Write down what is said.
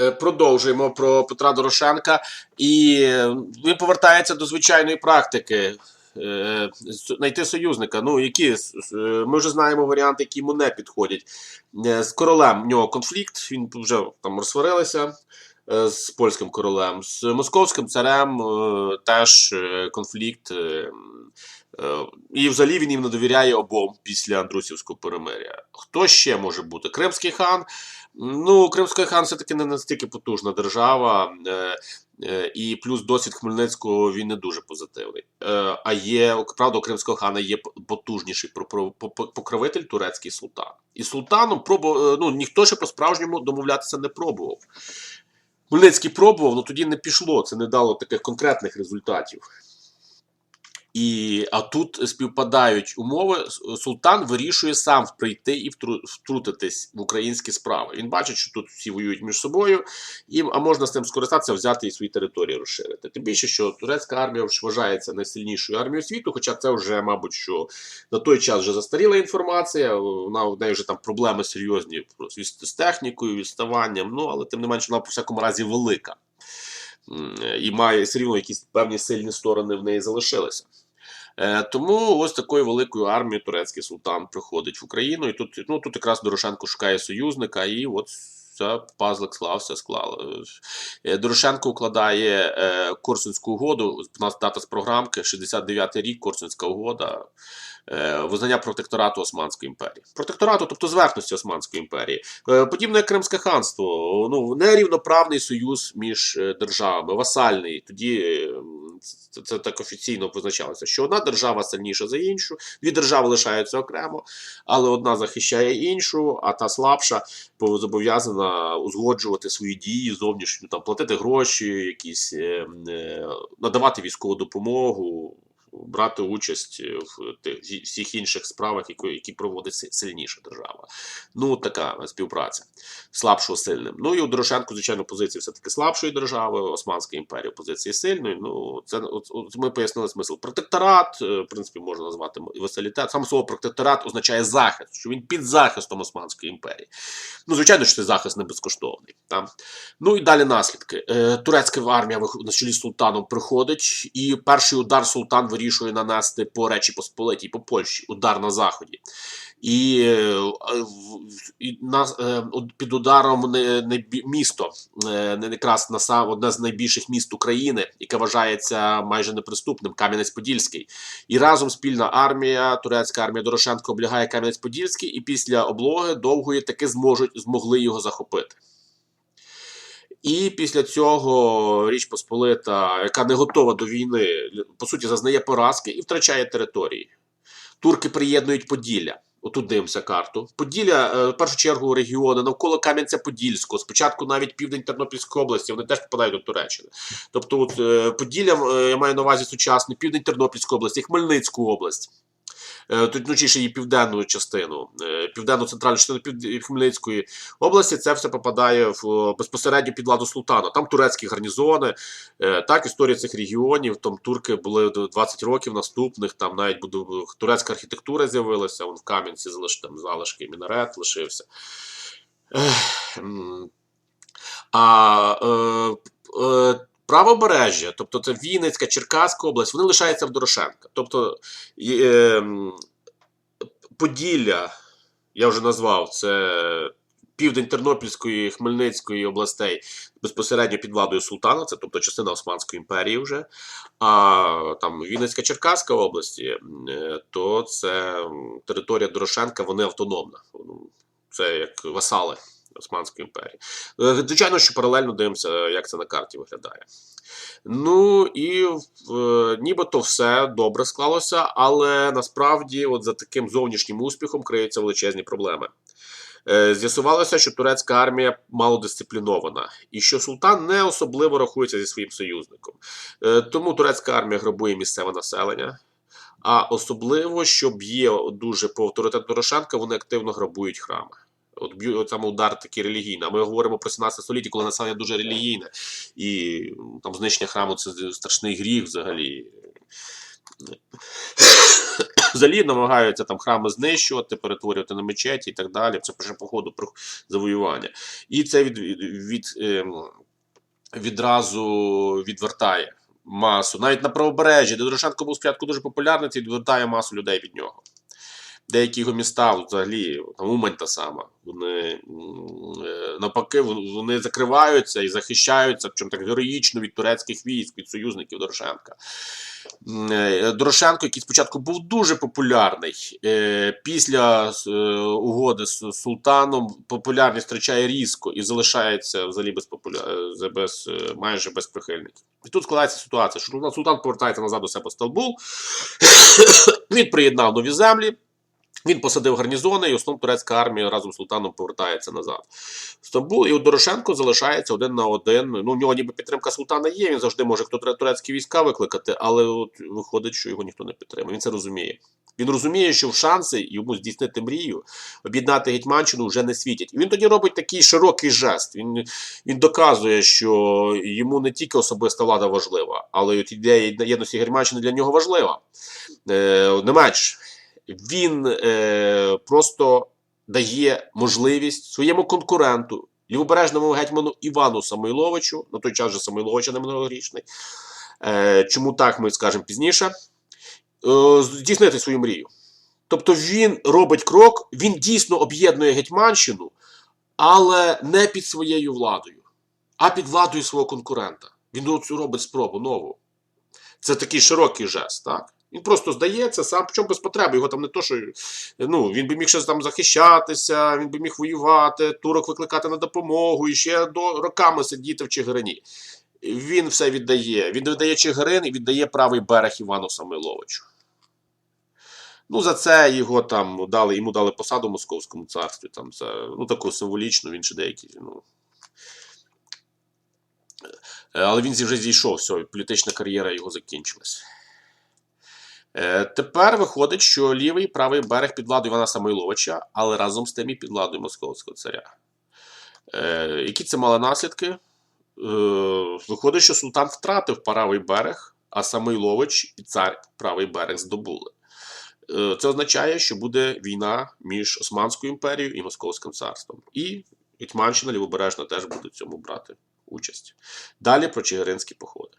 Е, Продовжуємо про Петра Дорошенка, і він повертається до звичайної практики. е, Знайти союзника. Ну, які е, ми вже знаємо варіанти, які йому не підходять. З королем в нього конфлікт. Він вже там розсварилися з польським королем, з московським царем теж конфлікт. Е, І взагалі він їм не довіряє обом після Андрусівського перемиря. Хто ще може бути? Кримський хан. Ну, Кримський хан все-таки не настільки потужна держава, е, е, і плюс досвід Хмельницького він не дуже позитивний. А є, правда, у Кримського хана є потужніший покровитель турецький султан. І султаном пробував, ну, ніхто ще по-справжньому домовлятися не пробував. Хмельницький пробував, але тоді не пішло, це не дало таких конкретних результатів. І, а тут співпадають умови. Султан вирішує сам прийти і втру- втрутитись в українські справи. Він бачить, що тут всі воюють між собою, і, а можна з цим скористатися, взяти і свої території розширити. Тим більше, що турецька армія вважається найсильнішою армією світу, хоча це вже, мабуть, що на той час вже застаріла інформація. Вона в неї вже там проблеми серйозні з технікою, відставанням. Ну але тим не менше, вона по всякому разі велика. І має все рівно якісь певні сильні сторони в неї залишилися. Е, Тому ось такою великою армією турецький султан приходить в Україну, і тут, ну, тут якраз Дорошенко шукає союзника, і от все, пазлик склався, склало. Е, Дорошенко укладає е, Корсунську угоду, у нас дата з програмки, 69-й рік, Корсунська угода, е, визнання протекторату Османської імперії. Протекторату, тобто зверхності Османської імперії. Подібне як Кримське ханство, ну, нерівноправний союз між державами, васальний. Тоді це, це так офіційно позначалося, що одна держава сильніша за іншу, дві держави лишаються окремо, але одна захищає іншу, а та слабша зобов'язана узгоджувати свої дії зовнішню, там платити гроші, якісь е, е, надавати військову допомогу. Брати участь в тих всіх інших справах, які, які проводить сильніша держава. Ну, така співпраця слабшого сильним. Ну і у Дорошенко, звичайно, позиції все-таки слабшої держави, Османська імперія позиції сильної. Ну, це от, от ми пояснили смисл. Протекторат, е, в принципі, можна назвати і васалітет. Саме слово протекторат означає захист, що він під захистом Османської імперії. Ну, звичайно, що цей захист не безкоштовний. Там. Ну і далі наслідки. Е, Турецька армія на чолі з султаном приходить, і перший удар султан вирішує нанести по Речі Посполитій, по Польщі, удар на заході. І, е, і на, е, під ударом не, не місто, е, не якраз на сам одне з найбільших міст України, яке вважається майже неприступним, Кам'янець-Подільський. І разом спільна армія, турецька армія Дорошенко облягає Кам'янець-Подільський, і після облоги довгої таки зможуть змогли його захопити. І після цього Річ Посполита, яка не готова до війни, по суті, зазнає поразки і втрачає території. Турки приєднують Поділля. Отут дивимося карту. Поділля, е, в першу чергу, регіони навколо Кам'янця-Подільського, спочатку навіть південь Тернопільської області, вони теж попадають до Туреччини. Тобто, от, е, Поділля, е, я маю на увазі сучасний південь Тернопільської області, Хмельницьку область. Е, Тут точніше її південну частину, е, південно-центральну частину Пів- Хмельницької області, це все попадає в безпосередньо під владу султана. Там турецькі гарнізони, е, так, історія цих регіонів. Там турки були 20 років наступних, там навіть буду, турецька архітектура з'явилася, вон в Кам'янці там залишки, мінарет лишився. А е, е, правобережжя, тобто це Вінницька, Черкаська область, вони лишаються в Дорошенка. Тобто е, Поділля, я вже назвав, це південь Тернопільської, Хмельницької областей безпосередньо під владою султана, це тобто частина Османської імперії вже. А там Вінницька Черкаська області, е, то це територія Дорошенка, вони автономна. Ну, Це як васали Османської імперії. Е, Звичайно, що паралельно дивимося, як це на карті виглядає. Ну і е, нібито все добре склалося, але насправді, от за таким зовнішнім успіхом криються величезні проблеми. Е, З'ясувалося, що турецька армія малодисциплінована, і що султан не особливо рахується зі своїм союзником. Е, Тому турецька армія грабує місцеве населення. А особливо, що б'є дуже по авторитету Дорошенка, вони активно грабують храми. От б'ють удар такий релігійний. А ми говоримо про 17 століття, коли населення дуже релігійне, і там знищення храму це страшний гріх взагалі. Взагалі намагаються там храми знищувати, перетворювати на мечеті і так далі. Це по ходу про- завоювання. І це від, від, від, ем, відразу відвертає масу. Навіть на правобережжі, де Дорошенко був спочатку дуже популярний, це відвертає масу людей від нього. Деякі його міста, взагалі, там Умань та сама, вони е, навпаки, вони закриваються і захищаються, причому так героїчно від турецьких військ, від союзників Дорошенка. Е, Дорошенко, який спочатку був дуже популярний, е, після угоди з султаном популярність втрачає різко і залишається взагалі без, популя... без майже без прихильників. І тут складається ситуація, що султан- повертається назад до себе Стамбул, він приєднав нові землі. Він посадив гарнізони, і основна турецька армія разом з султаном повертається назад. Стамбул, і от Дорошенко залишається один на один. Ну, у нього ніби підтримка султана є, він завжди може хто турецькі війська викликати, але от виходить, що його ніхто не підтримує. Він це розуміє. Він розуміє, що в шанси йому здійснити мрію, об'єднати Гетьманщину вже не світять. І він тоді робить такий широкий жест. Він, він доказує, що йому не тільки особиста влада важлива, але й ідея єдності Гетьманщини для нього важлива. Е, не менш, він е, просто дає можливість своєму конкуренту, лівобережному гетьману Івану Самойловичу, на той час же Самойловича не минулорічний, е, чому так ми скажемо пізніше, е, здійснити свою мрію. Тобто він робить крок, він дійсно об'єднує Гетьманщину, але не під своєю владою, а під владою свого конкурента. Він робить спробу нову. Це такий широкий жест, так? Він просто здається сам, причому без потреби. Його там не то, що ну, він би міг ще там захищатися, він би міг воювати, турок викликати на допомогу і ще до роками сидіти в Чигирині. Він все віддає. Він віддає Чигирин і віддає правий берег Івану Самойловичу. Ну, за це його там дали, йому дали посаду в Московському царстві. Там це, ну, таку символічну, він ще деякий. Ну, але він вже зійшов, все, політична кар'єра його закінчилась. Е, Тепер виходить, що лівий і правий берег під владою Івана Самойловича, але разом з тим і під владою Московського царя. Е, Які це мали наслідки? Е, Виходить, що султан втратив правий берег, а Самойлович і цар правий берег здобули. Це означає, що буде війна між Османською імперією і Московським царством. І Гетьманщина Лівобережна теж буде в цьому брати участь. Далі про Чигиринські походи.